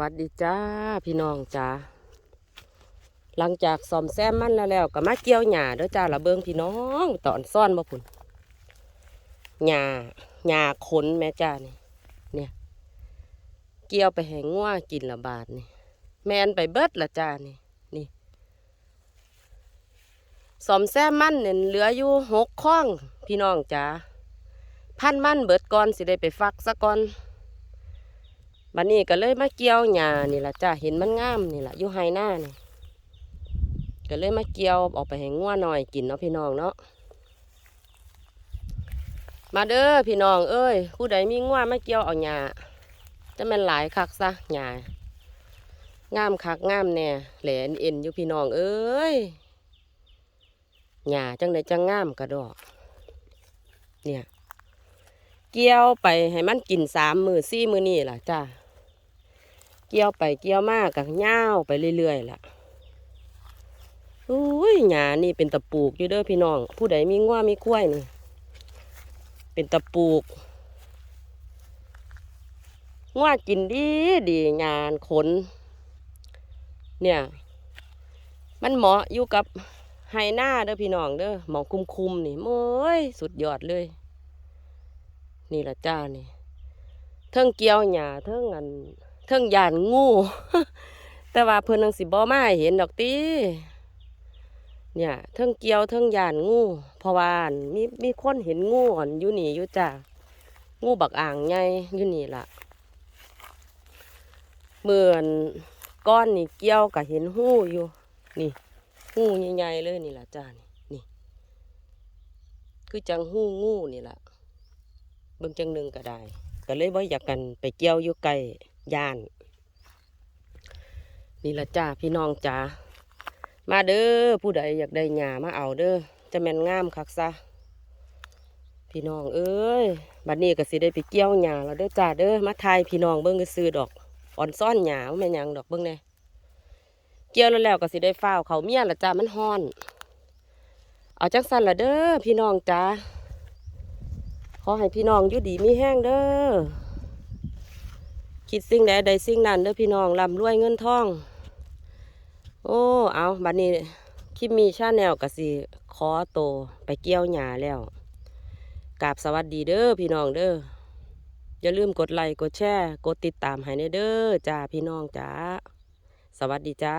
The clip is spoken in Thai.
วัสดีจ้าพี่น้องจ้าหลังจากซ่อมแซมมันแล้วแล้วก็มาเกี่ยวหญ้าเด้อจ้าละเบิงพี่น้องตอนซ่อนบ่พุ่นหญ้าหญ้าขนแม่จ้านี่เนี่ย เกี่ยวไปให้งัวกินละบาทนี่แมนไปเบิดละจ้านี่นี่ซ่อมแซมมันเนี่ยเหลืออยู่หกข้องพี่น้องจ้าพันมันเบิดก่อนสิได้ไปฟักซะก่อน บัดนี้ก็เลยมาเกี่ยวหญ้านี่ล่ะจ้าเห็นมันงามนี่ล่ะอยู่ไฮหน้านี่ก็เลยมาเกี่ยวออกไปให้งัวหน่อยกินเนาะพี่น้องเนาะมาเด้อพี่น้องเอ้ยผู้ใดมีงัวมาเกี่ยวเอาหญ้าจะแม่นหลายคักซะหญ้างามคักงามแน่แหลนเอ็นอยู่พี่น้องเอ้ยหญ้าจังไดจังงามกระดอก เนี่ย เกี่ยวไปให้มันกินสามมือสี่มือนี่ล่ะจ้า เกี่ยวไปเกี่ยวมากกับเง่าไปเรื่อยๆล่ะอุ้ยหญ้านี่เป็นตะปูกอยู่เด้อพี่น้อง ผู้ใดมีง้วมีกล้วยนี่เป็นตะปูกง้วกินดีดีงานขน เนี่ย มันเหมาะอยู่กับไฮหน้าเด้อพี่น้องเด้อหมองคุมๆนี่เม้ยสุดยอดเลย นี่ละจ้านี่ เทิงเกี่ยวหญ้าเทิงอัน เทิงยานงู แต่ว่าเพิ่นนังสิบ่มาให้เห็นดอกติเนี่ยเทิงเกียวเทิงยานงูเพราะว่านมีมีคนเห็นงูอันอยู่นี่อยู่จ้างูบักอ่างใหญ่อยู่นี่ล่ะเหมือนก้อนนี่เกี่ยวก็เห็นหูอยู่ นี่หูใหญ่ๆเลยนี่ล่ะจ้านี่นี่ คือจังหูงูนี่ล่ะเบิ่งจังหนึ่งก็ได้ ก็เลยว่าอยากกันไปเกี่ยวอยู่ไกล ย่าน นี่ละจ้าพี่น้องจ้ามาเด้อผู้ใดอยากได้หญ้ามาเอาเด้อจะแม่นงามคักซะพี่น้องเอ้ยบัดนี้ก็สิได้ไปเกี่ยวหญ้าแล้วเด้อจ้าเด้อมาทายพี่น้องเบิ่งก็ซื้อดอกอ่อนซ่อนหญ้าแม่นยังดอกเบิ่งแน่เกี่ยวแล้วแล้วก็สิได้ฟ้าวเขาเมียละจ้ามันฮ้อน เอาจังสั่นละเด้อพี่น้องจ้าขอให้พี่น้องอยู่ดีมีแห้งเด้อ คิดสิ่งใดใดสิ่งนั้นเด้อพี่น้องลำรวยเงินทอง โอ้ เอาบัดนี้คลิปมีชาแนลกสิขอโตไปเกี่ยวหญ้าแล้วกราบสวัสดีเด้อพี่น้องเด้ออย่าลืมกดไลค์กดแชร์ กดติดตามให้เด้อจ้าพี่น้องจ้า สวัสดีจ้า